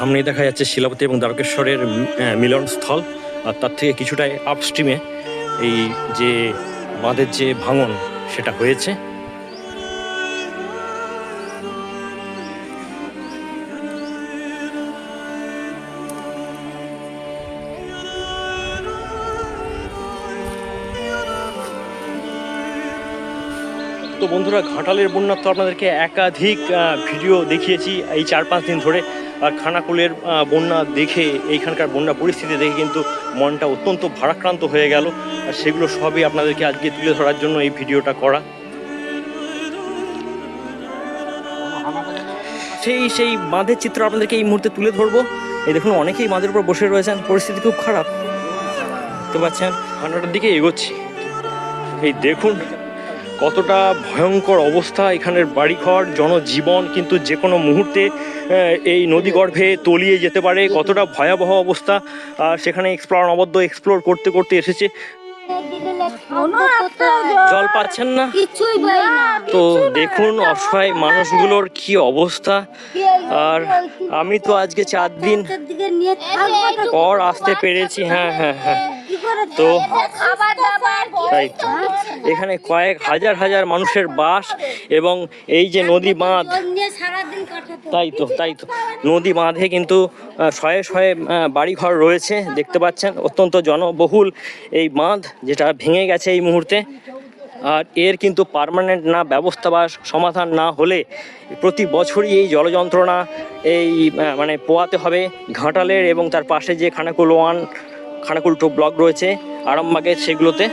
সামনেই দেখা যাচ্ছে শিলাপতি এবং দ্বারকেশ্বরের মি- আহ, মিলনস্থল। আর তার থেকে কিছুটাই আপস্ট্রিমে এই যে বাঁধের যে ভাঙন সেটা হয়েছে। তো বন্ধুরা ঘাটালের বন্যা তো আপনাদেরকে একাধিক ভিডিও দেখিয়েছি এই চার পাঁচ দিন ধরে। খানাকুলের বন্যা দেখে, এইখানকার বন্যা পরিস্থিতি দেখে কিন্তু মনটা অত্যন্ত ভারাক্রান্ত হয়ে গেল। আর সেগুলো সবই আপনাদেরকে আজকে তুলে ধরার জন্য এই ভিডিওটা করা। সেই সেই বাঁধের চিত্র আপনাদেরকে এই মুহূর্তে তুলে ধরবো। এই দেখুন, অনেকেই বাঁধের উপর বসে রয়েছেন। পরিস্থিতি খুব খারাপ। দেখতে পাচ্ছেন? ঠান্ডাটার দিকে এগোচ্ছি। এই দেখুন কতটা ভয়ঙ্কর অবস্থা এখানের বাড়িঘর জনজীবন কিন্তু যে কোনো মুহূর্তে এই নদী গর্ভে তলিয়ে যেতে পারে কতটা ভয়াবহ অবস্থা আর সেখানে এক্সপ্লোর অবদ্ধ এক্সপ্লোর করতে করতে এসেছে। জল পাচ্ছেন না? কিছুই পাই না। তো দেখুন অসহায় মানুষগুলোর কি অবস্থা। আর আমি তো আজকে চার দিন পর আসতে পেরেছি। হ্যাঁ হ্যাঁ হ্যাঁ। তো এখানে কয়েক হাজার হাজার মানুষের বাস এবং এই যে নদী বাঁধ, তাই তো তাই তো। নদী বাঁধে কিন্তু শয়ে শয়ে বাড়িঘর রয়েছে, দেখতে পাচ্ছেন, অত্যন্ত জনবহুল এই বাঁধ যেটা ভেঙে গেছে এই মুহূর্তে। আর এর কিন্তু পার্মানেন্ট না, ব্যবস্থা বা সমাধান না হলে প্রতি বছরই এই জলযন্ত্রণা এই মানে পোয়াতে হবে ঘাটালের এবং তার পাশে যে Khanakul one Khanakul two block রয়েছে আরামবাগের সেগুলোতে।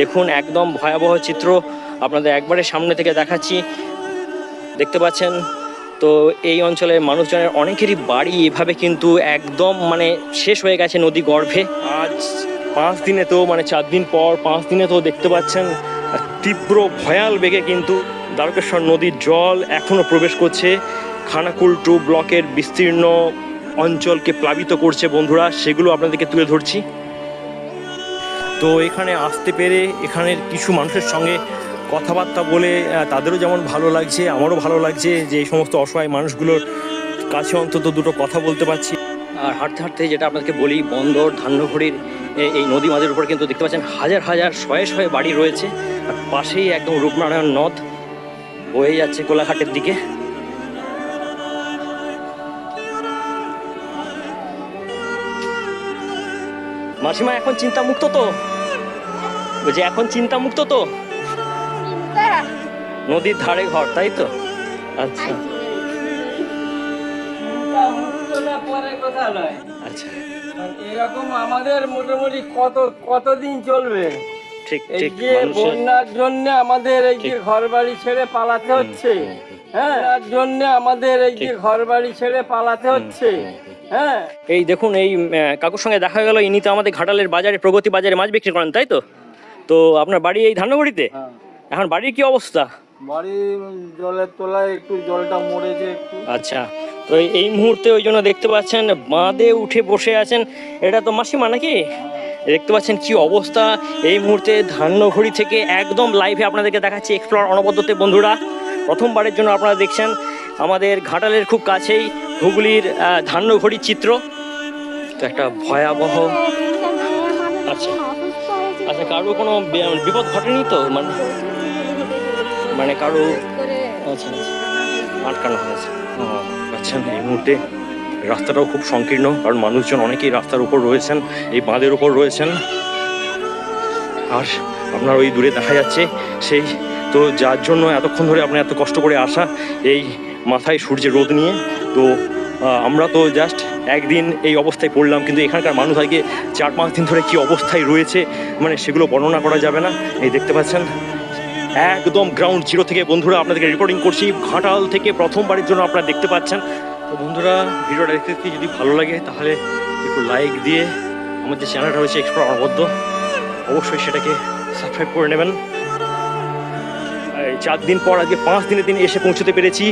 দেখুন, একদম ভয়াবহ চিত্র আপনাদের একবারে সামনে থেকে দেখাচ্ছি। দেখতে পাচ্ছেন, তো এই অঞ্চলের মানুষজনের অনেকেরই বাড়ি এভাবে কিন্তু একদম মানে শেষ হয়ে গেছে নদী গর্ভে। আজ পাঁচ দিনে তো মানে চার দিন পর পাঁচ দিনে তো দেখতে পাচ্ছেন তীব্র ভয়াল বেগে কিন্তু দ্বারকেশ্বর নদীর জল এখনও প্রবেশ করছে। খানাকুল টু ব্লকের বিস্তীর্ণ অঞ্চলকে প্লাবিত করছে বন্ধুরা, সেগুলো আপনাদেরকে তুলে ধরছি। তো এখানে আসতে পেরে এখানের কিছু মানুষের সঙ্গে কথাবার্তা বলে তাদেরও যেমন ভালো লাগছে, আমারও ভালো লাগছে যে এই সমস্ত অসহায় মানুষগুলোর কাছে অন্তত দুটো কথা বলতে পারছি। আর হাঁটতে হাঁটতে যেটা আপনাদেরকে বলি, বন্দর ধান্যঘড়ির এই নদী মাঝের উপর কিন্তু দেখতে পাচ্ছেন হাজার হাজার, শয়ে শয়ে বাড়ি রয়েছে। আর পাশেই একদম রূপনারায়ণ নদ বয়ে যাচ্ছে কোলাঘাটের দিকে। মাসিমা এখন চিন্তা মুক্ত তো? বলছি এখন চিন্তা মুক্ত তো? নদীর ধারে ঘর তাই তো? আচ্ছা। আচ্ছা। এরকম আমাদের মোটামুটি কত কতদিন চলবে? ঠিক এই ঠিক যে বন্যার জন্য আমাদের এই যে ঘর বাড়ি ছেড়ে পালাতে হচ্ছে। হ্যাঁ জন্য আমাদের এই যে ঘর বাড়ি ছেড়ে পালাতে হচ্ছে। হ্যাঁ। এই দেখুন এই কাকুর সঙ্গে দেখা গেল। ইনি তো আমাদের ঘাটালের বাজারে প্রগতি বাজারে মাছ বিক্রি করেন তাই তো? তো আপনার বাড়ি এই ধান্যবাড়িতে এখন বাড়ির কি অবস্থা? বাড়ি জলের তলায় একটু জলটা মরেছে একটু। আচ্ছা তো এই- এই মুহূর্তে ওই জন্য দেখতে পাচ্ছেন বাঁধে উঠে বসে আছেন। এটা তো মাসিমা নাকি? দেখতে পাচ্ছেন কি অবস্থা। এই মুহূর্তে ধান্যঘড়ি থেকে একদম লাইভে আপনাদেরকে দেখাচ্ছি এক্সপ্লোর অনবদ্যতে বন্ধুরা। প্রথমবারের জন্য আপনারা দেখছেন আমাদের ঘাটালের খুব কাছেই হুগলির ধান্যঘড়ির চিত্র। তো একটা ভয়াবহ আচ্ছা। আচ্ছা কারও কোনো বিপদ ঘটেনি তো? মানে মানে কারও আচ্ছা আচ্ছা। আটকানো হয়েছে। আচ্ছা এই মুহূর্তে রাস্তাটাও খুব সংকীর্ণ, কারণ মানুষজন অনেকেই রাস্তার উপর রয়েছেন, এই বাঁধের উপর রয়েছেন। আর আপনার ওই দূরে দেখা যাচ্ছে সেই, তো যার জন্য এতক্ষণ ধরে আপনার এত কষ্ট করে আসা, এই মাথায় সূর্যের রোদ নিয়ে, তো আমরা তো জাস্ট একদিন এই অবস্থায় পড়লাম, কিন্তু এখানকার মানুষ আজকে চার পাঁচ দিন ধরে কি অবস্থায় রয়েছে মানে সেগুলো বর্ণনা করা যাবে না। এই দেখতে পাচ্ছেন, একদম গ্রাউন্ড জিরো থেকে বন্ধুরা আপনাদেরকে রেকর্ডিং করছি, ঘাটাল থেকে প্রথমবারের জন্য আপনারা দেখতে পাচ্ছেন। তো বন্ধুরা, ভিডিওটা দেখতে দেখতে যদি ভালো লাগে, তাহলে একটু লাইক দিয়ে আমার যে চ্যানেলটা রয়েছে এক্সপ্লোর অনবদ্য। অবশ্যই সেটাকে সাবস্ক্রাইব করে নেবেন। চার দিন পর আজকে পাঁচ দিনের দিন এসে পৌঁছতে পেরেছি,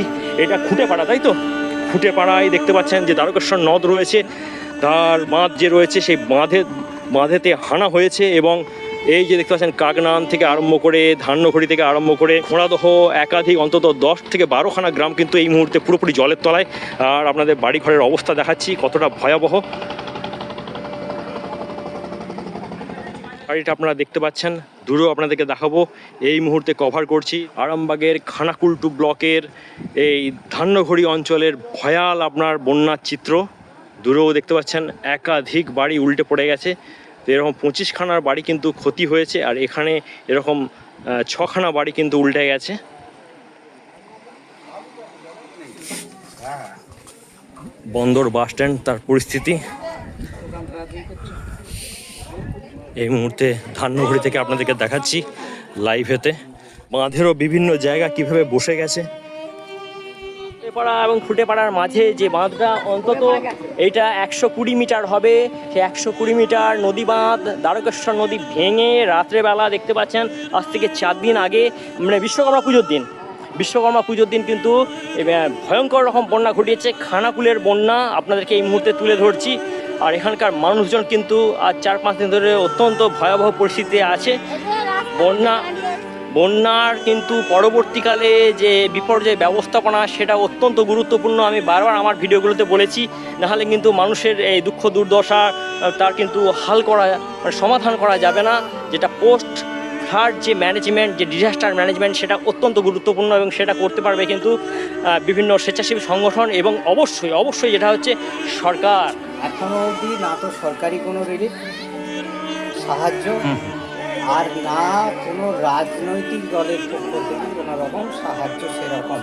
এটা খুঁটে পাড়া, তাই তো? খুঁটে পাড়ায় দেখতে পাচ্ছেন যে দ্বারকেশ্বর নদ রয়েছে। তার বাঁধ যে রয়েছে, সেই বাঁধে, বাঁধেতে হানা হয়েছে এবং এই যে দেখতে পাচ্ছেন কাকনান থেকে আরম্ভ করে, ধান্যঘড়ি থেকে আরম্ভ করে, খোঁড়াদহ একাধিক, অন্তত দশ থেকে বারোখানা গ্রাম কিন্তু এই মুহূর্তে পুরোপুরি জলের তলায়। আর আপনাদের বাড়ি ঘরের অবস্থা দেখাচ্ছি, কতটা ভয়াবহ। বাড়িটা আপনারা দেখতে পাচ্ছেন। দূরেও আপনাদেরকে দেখাবো। এই মুহূর্তে কভার করছি আরামবাগের খানাকুলটু ব্লকের এই ধান্যঘড়ি অঞ্চলের ভয়াল আপনার বন্যার চিত্র। দূরেও দেখতে পাচ্ছেন একাধিক বাড়ি উল্টে পড়ে গেছে। তো এরকম পঁচিশখানার বাড়ি কিন্তু ক্ষতি হয়েছে আর এখানে এরকম ছখানা বাড়ি কিন্তু উল্টে গেছে। বন্দর বাস স্ট্যান্ড, তার পরিস্থিতি। এই মুহূর্তে ধান্যঘড়ি থেকে আপনাদেরকে দেখাচ্ছি লাইভেতে বাঁধেরও বিভিন্ন জায়গা কীভাবে বসে গেছে। পাড়া এবং খুঁটে পাড়ার মাঝে যে বাঁধটা, অন্তত এইটা একশো কুড়ি মিটার হবে। সে একশো কুড়ি মিটার নদী বাঁধ, দ্বারকেশ্বর নদী ভেঙে রাত্রেবেলা দেখতে পাচ্ছেন, আজ থেকে চার দিন আগে মানে বিশ্বকর্মা পুজোর দিন। বিশ্বকর্মা পুজোর দিন কিন্তু ভয়ঙ্কর রকম বন্যা ঘটিয়েছে। খানাকুলের বন্যা, আপনাদেরকে এই মুহূর্তে তুলে ধরছি। আর এখানকার মানুষজন কিন্তু আজ চার পাঁচ দিন ধরে অত্যন্ত ভয়াবহ পরিস্থিতিতে আছে। বন্যা, বন্যার কিন্তু পরবর্তীকালে যে বিপর্যয় ব্যবস্থাপনা, সেটা অত্যন্ত গুরুত্বপূর্ণ। আমি বারবার আমার ভিডিওগুলোতে বলেছি, নাহলে কিন্তু মানুষের এই দুঃখ, দুর্দশা তার কিন্তু হাল করা মানে সমাধান করা যাবে না। যেটা পোস্ট ফ্লাড যে ম্যানেজমেন্ট যে ডিজাস্টার ম্যানেজমেন্ট সেটা অত্যন্ত গুরুত্বপূর্ণ এবং সেটা করতে পারবে কিন্তু বিভিন্ন স্বেচ্ছাসেবী সংগঠন এবং অবশ্যই অবশ্যই যেটা হচ্ছে সরকার। এখনও অবধি না তো সরকারি কোনো রিলিফ সাহায্য আর না কোনো রাজনৈতিক দলের পক্ষ থেকে কোনো রকম সাহায্য সেরকম।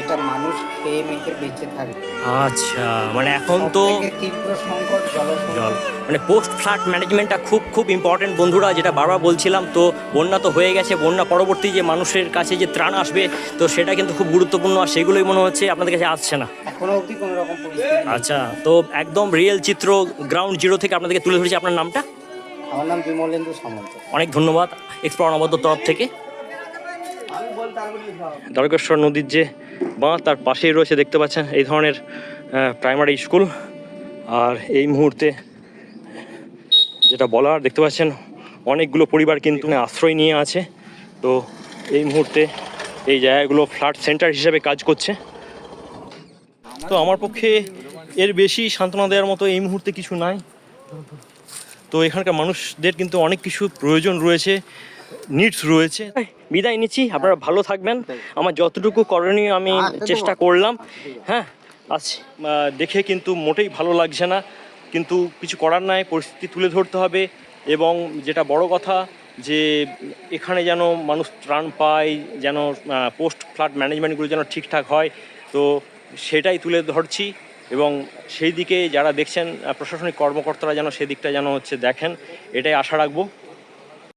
এটা মানুষ খেয়ে মেখে বেঁচে থাকবে আচ্ছা মানে এখন তো তীব্র সংকট জল জল। মানে পোস্ট ফ্লাড ম্যানেজমেন্টটা খুব খুব ইম্পর্টেন্ট বন্ধুরা যেটা বারবার বলছিলাম তো বন্যা তো হয়ে গেছে বন্যা পরবর্তী যে মানুষের কাছে যে ত্রাণ আসবে তো সেটা কিন্তু খুব গুরুত্বপূর্ণ আর সেগুলোই মনে হচ্ছে আপনাদের কাছে আসছে না। এখনও অবধি কোনো রকম আচ্ছা তো একদম রিয়েল চিত্র গ্রাউন্ড জিরো থেকে আপনাদেরকে তুলে ধরেছি আপনার নামটা? আমার নাম বিমলেন্দু সামন্ত। অনেক ধন্যবাদ এক্সপ্লোর অনবদ্য তরফ থেকে। দ্বারকেশ্বর নদীর যে বাঁধ তার পাশেই রয়েছে দেখতে পাচ্ছেন এই ধরনের প্রাইমারি স্কুল আর এই মুহূর্তে যেটা বলার, দেখতে পাচ্ছেন অনেকগুলো পরিবার কিন্তু আশ্রয় নিয়ে আছে। তো এই মুহূর্তে এই জায়গাগুলো ফ্ল্যাট সেন্টার হিসেবে কাজ করছে। তো আমার পক্ষে এর বেশি সান্ত্বনা দেওয়ার মতো এই মুহূর্তে কিছু নাই। তো এখানকার মানুষদের কিন্তু অনেক কিছু প্রয়োজন রয়েছে। নিডস রয়েছে। বিদায় নিচ্ছি আপনারা ভালো থাকবেন। আমার যতটুকু করণীয় আমি চেষ্টা করলাম। হ্যাঁ আচ্ছা দেখে কিন্তু মোটেই ভালো লাগছে না। কিন্তু কিছু করার নাই পরিস্থিতি তুলে ধরতে হবে। এবং যেটা বড় কথা যে এখানে যেন মানুষ ত্রাণ পায় যেন পোস্ট ফ্লাড ম্যানেজমেন্টগুলো যেন ঠিকঠাক হয় তো সেটাই তুলে ধরছি। এবং সেই দিকে যারা দেখছেন প্রশাসনিক কর্মকর্তারা যেন সেদিকটা যেন হচ্ছে দেখেন এটাই আশা রাখব।